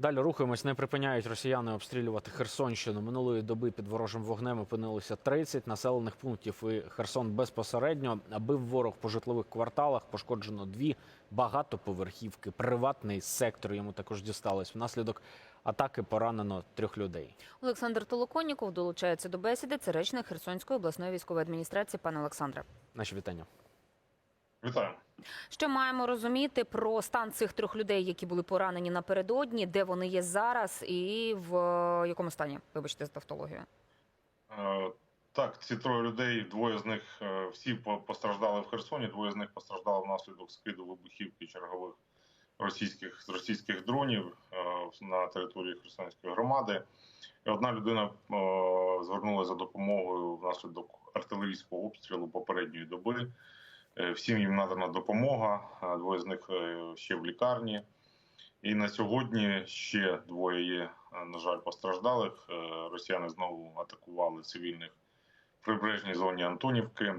Далі рухаємось, не припиняють росіяни обстрілювати Херсонщину. Минулої доби під ворожим вогнем опинилося 30 населених пунктів і Херсон безпосередньо. Бив ворог по житлових кварталах. Пошкоджено дві багатоповерхівки. Приватний сектор йому також дісталось. Внаслідок атаки поранено трьох людей. Олександр Толоконніков долучається до бесіди. Це речник Херсонської обласної військової адміністрації. Пане Олександре, Наші вітання. Вітаю. що маємо розуміти про стан цих трьох людей, які були поранені напередодні, де вони є зараз, і в е, якому стані? Вибачте за тавтологію. Е, Так, ці троє людей, двоє з них е, всі постраждали в Херсоні, двоє з них постраждали внаслідок скиду вибухівки чергових російських з російських дронів е, на території Херсонської громади. І одна людина е, звернулася за допомогою внаслідок артилерійського обстрілу попередньої доби. Е, Всім їм надана допомога. Двоє з них е, ще в лікарні. І на сьогодні ще двоє є, е, на жаль, постраждалих. Росіяни знову атакували цивільних в прибережній зоні Антонівки.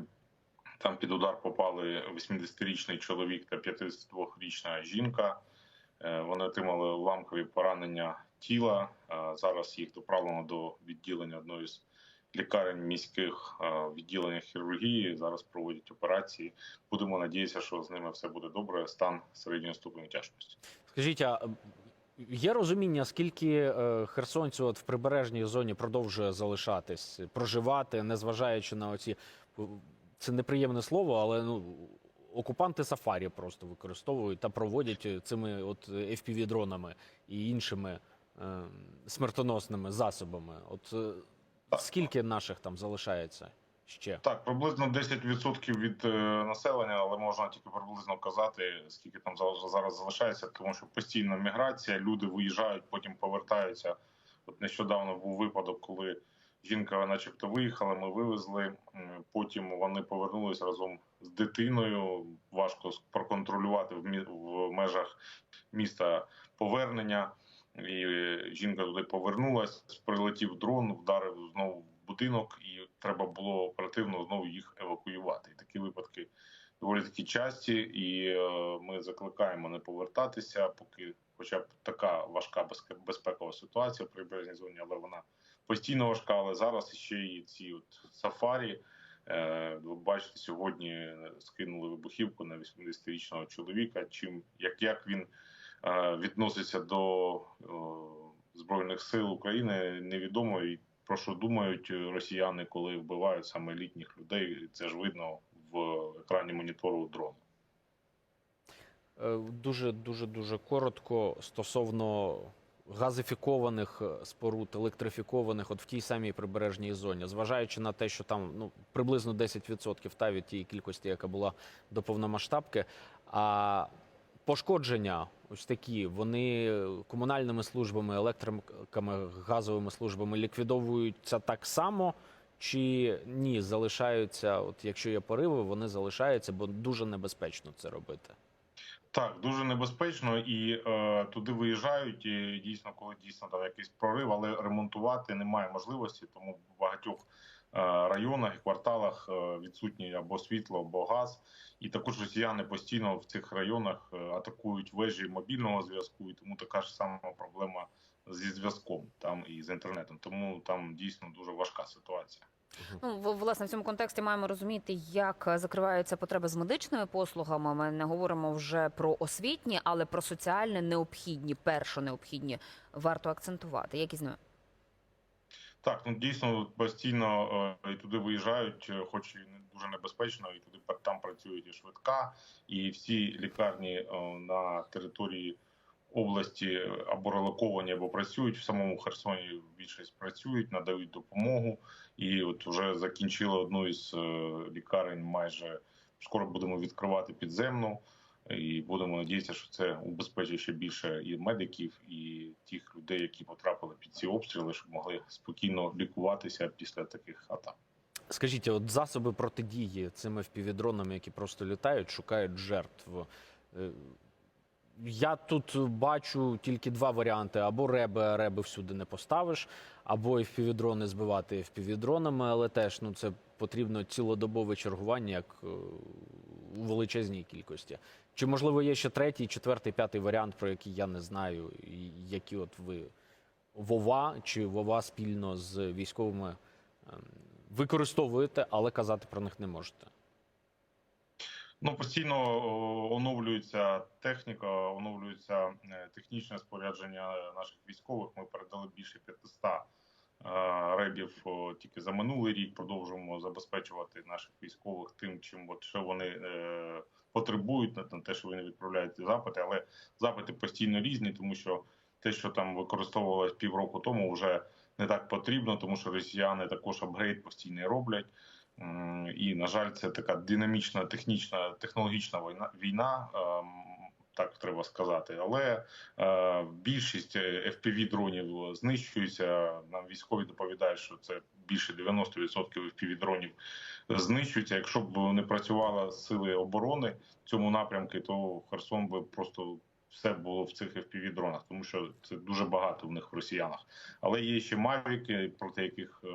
Там під удар попали 80-річний чоловік та 52-річна жінка. Вони отримали уламкові поранення тіла. Зараз їх доправлено до відділення одної з лікарень міських е, відділення хірургії. Зараз проводять операції. Будемо надіятися, що з ними все буде добре. Стан середньої ступені тяжкості. Скажіть, а є розуміння, скільки е, херсонців от в прибережній зоні продовжує залишатись, проживати, незважаючи на оці це неприємне слово, але ну окупанти сафарі просто використовують та проводять е, цими от fpv дронами і іншими е, смертоносними засобами. От е, скільки наших там залишається ще? Так, приблизно 10% від е, населення, але можна тільки приблизно казати, скільки там зараз залишається, тому що постійна міграція, люди виїжджають, потім повертаються. От нещодавно був випадок, коли жінка, начебто, виїхала, ми вивезли. Потім вони повернулись разом з дитиною. Важко проконтролювати в межах міста повернення. І е, жінка туди повернулась, прилетів дрон, вдарив знову в будинок, і треба було оперативно знову їх евакуювати. І такі випадки доволі такі часті, і е, ми закликаємо не повертатися, поки, хоча б така важка безпекова ситуація в прибережній зоні, але вона постійно важка. Але зараз ще і ці от сафарі. Е, Ви бачите, сьогодні скинули вибухівку на 80-річного чоловіка. Чим як, як він відноситься до е, збройних сил України, невідомо і про що думають росіяни, коли вбивають саме літніх людей. Це ж видно в екрані монітору дрону. Е, Дуже дуже дуже коротко стосовно газифікованих е, споруд, електрифікованих, от в тій самій прибережній зоні, зважаючи на те, що там ну приблизно 10% та від тієї кількості, яка була до повномасштабки. А пошкодження, ось такі, вони комунальними службами, електриками, газовими службами ліквідовуються так само. Чи ні, залишаються, от якщо є пориви, вони залишаються, бо дуже небезпечно це робити. Так, дуже небезпечно, і е, туди виїжджають і дійсно, коли дійсно там якийсь прорив, але ремонтувати немає можливості, тому багатьох е, районах і кварталах е, відсутні або світло, або газ. І також росіяни постійно в цих районах е, атакують вежі мобільного зв'язку, і тому така ж сама проблема зі зв'язком там і з інтернетом. Тому там дійсно дуже важка ситуація. Ну, в- власне, в цьому контексті маємо розуміти, як е, закриваються потреби з медичними послугами. Ми не говоримо вже про освітні, але про соціальні необхідні, першо необхідні варто акцентувати. Які з ними? Так, ну дійсно постійно е, і туди виїжджають, е, хоч і не дуже небезпечно, і туди там працюють і швидка, і всі лікарні е, на території області або релоковані, або працюють в самому Херсоні. Більшість працюють, надають допомогу. І от вже закінчили одну із лікарень. Майже скоро будемо відкривати підземну. І будемо надіятися, що це убезпечить ще більше і медиків, і тих людей, які потрапили під ці обстріли, щоб могли спокійно лікуватися після таких атак. Скажіть, от засоби протидії цим FPV-дронам, які просто літають, шукають жертв. Е, Я тут бачу тільки два варіанти: або реби, реби всюди не поставиш, або FPV-дрони збивати FPV-дронами, але теж ну це потрібно цілодобове чергування, як е, у величезній кількості. Чи можливо є ще третій, четвертий, п'ятий варіант, про який я не знаю, які от ви Вова чи Вова спільно з військовими ем, використовуєте, але казати про них не можете. Ну, постійно оновлюється техніка, оновлюється е, технічне спорядження наших військових. Ми передали більше 500 е, ребів тільки за минулий рік. Продовжуємо забезпечувати наших військових тим, чим от що вони е, потребують, на те, що вони відправляють запити. Але запити постійно різні, тому що те, що там використовувалось півроку тому, вже не так потрібно, тому що росіяни також апгрейд постійний роблять. І на жаль, це така динамічна, технічна, технологічна війна. Війна, ем, так треба сказати. Але е, більшість fpv дронів знищується. Нам військові доповідають, що це більше 90% fpv дронів знищується. Якщо б не працювали сили оборони цьому напрямку, то Херсон би просто все було в цих fpv дронах, тому що це дуже багато в них в росіянах. Але є ще мавіки, проти яких е,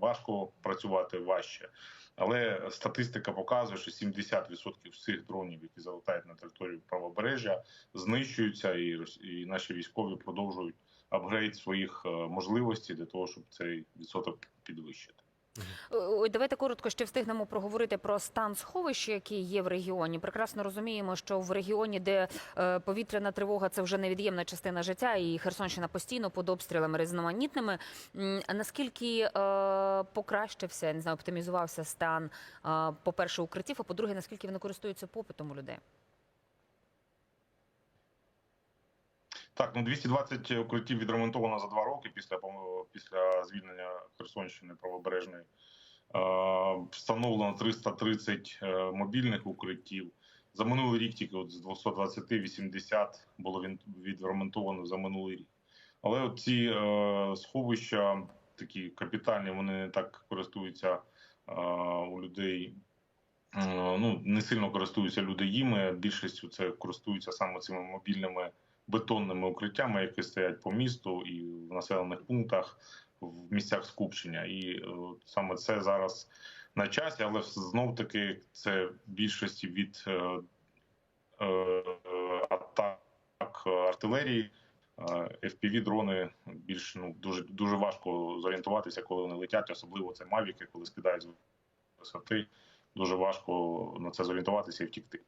важко працювати важче. Але статистика показує, що 70% всіх дронів, які залетають на територію правобережжя, знищуються, і, і наші військові продовжують апгрейд своїх е, можливостей для того, щоб цей відсоток підвищити. Ой, давайте коротко ще встигнемо проговорити про стан сховища, які є в регіоні. Прекрасно розуміємо, що в регіоні, де е, повітряна тривога, це вже невід'ємна частина життя, і Херсонщина постійно під обстрілами різноманітними. Наскільки е, покращився, не знаю, оптимізувався стан, е, по-перше, укриттів, а по-друге, наскільки вони користуються попитом у людей? Так, ну 220 укриттів відремонтовано за два роки після після звільнення Херсонщини правобережної. Е, Встановлено 330 е, мобільних укриттів. За минулий рік тільки от з 220 80 було відремонтовано за минулий рік. Але ці е, сховища такі капітальні, вони не так користуються е, у людей. е, Ну не сильно користуються люди їми. Більшістю це користуються саме цими мобільними бетонними укриттями, які стоять по місту і в населених пунктах, в місцях скупчення. І е, саме це зараз на часі, але знов таки це більшості від е, е, атак артилерії. fpv дрони більш ну дуже дуже важко зорієнтуватися, коли вони летять, особливо це мавіки, коли скидають з висоти. Дуже важко на це зорієнтуватися і втікти.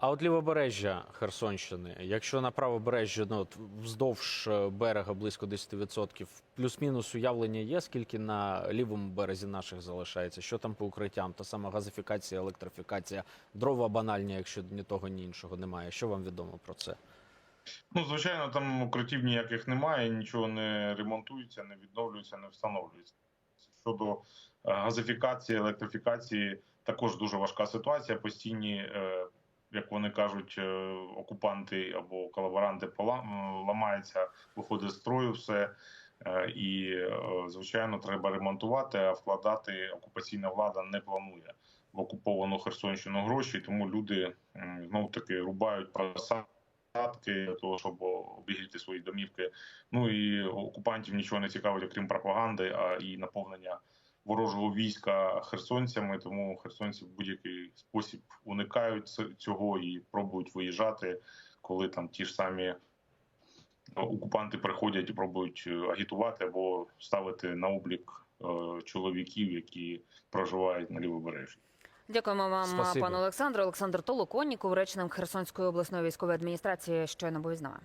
А от лівобережжя Херсонщини, якщо на правобережжі ну, вздовж е, берега близько 10%, плюс-мінус уявлення є, скільки на лівому березі наших залишається, що там по укриттям, та сама газифікація, електрофікація, дрова банальні, якщо ні того, ні іншого немає. Що вам відомо про це? Ну, звичайно, там укриттів ніяких немає, нічого не ремонтується, не відновлюється, не встановлюється. Щодо е, газифікації, електрифікації, також дуже важка ситуація. Постійні, е, як вони кажуть, е, окупанти або колаборанти ламаються, виходить з строю все. Е, І, е, звичайно, треба ремонтувати, а вкладати окупаційна влада не планує в окуповану Херсонщину гроші, тому люди знов таки рубають просадки для того, щоб обігріти свої домівки. Ну і окупантів нічого не цікавить, окрім пропаганди, а і наповнення ворожого війська херсонцями. Тому херсонці в будь-який спосіб уникають цього і пробують виїжджати, коли там ті ж самі окупанти приходять і пробують е, агітувати або ставити на облік е, чоловіків, які проживають на лівобережжі. Дякуємо вам, Спасибі. пане Олександре. Олександр Толоконніков, речник Херсонської обласної військової адміністрації, щойно був із нами.